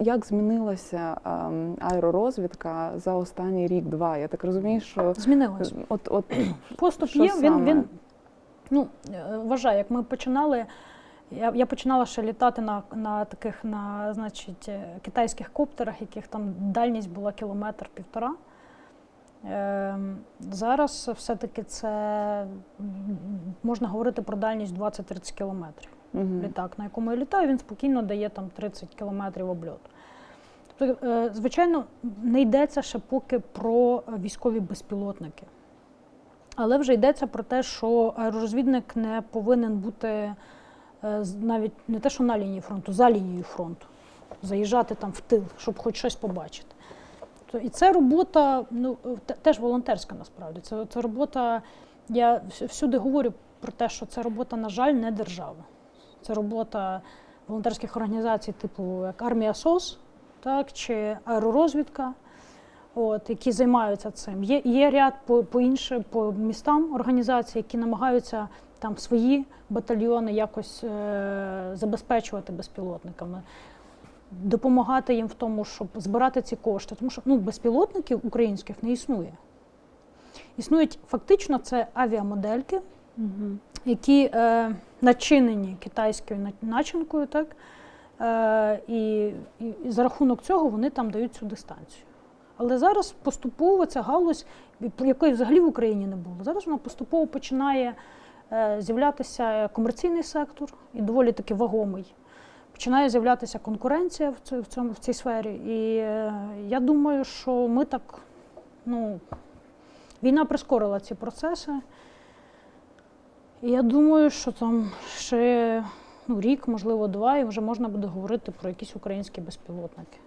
як змінилася ем, аеророзвідка за останній рік-два? Я так розумію, що Змінилось. от, от Поступ Що є, він, саме? він ну, е, вважаю, як ми починали. Я, я починала ще літати на, на таких на, значить, е, китайських коптерах, яких там дальність була кілометр півтора. Ем, зараз все-таки це можна говорити про дальність 20-30 кілометрів. Мгм. Літак, на якому я літаю, він спокійно дає там 30 кілометрів обльоту. Тобто, е, звичайно, не йдеться ще поки про військові безпілотники. Але вже йдеться про те, що аеророзвідник не повинен бути е, навіть не те, що на лінії фронту, за лінією фронту, заїжджати там в тил, щоб хоч щось побачити. І це робота, ну, теж волонтерська насправді. Це, це робота, я всюди говорю про те, що це робота, на жаль, не держави. Це робота волонтерських організацій, типу як армія СОС, так, чи аеророзвідка, от, які займаються цим. Є, є ряд по, по іншим по містам організацій, які намагаються там свої батальйони якось е, забезпечувати безпілотниками. Допомагати їм в тому, щоб збирати ці кошти. Тому що ну, безпілотників українських не існує. Існують фактично це авіамодельки, Які е, начинені китайською начинкою, так? Е, і, і, за рахунок цього вони там дають цю дистанцію. Але зараз поступово ця галузь, якої взагалі в Україні не було, зараз вона поступово починає е, з'являтися комерційний сектор і доволі таки вагомий. Починає з'являтися конкуренція в, цьому, в цій сфері. І е, я думаю, що ми так, ну, війна прискорила ці процеси. Я думаю, що там ще ну, рік, можливо, два, і вже можна буде говорити про якісь українські безпілотники.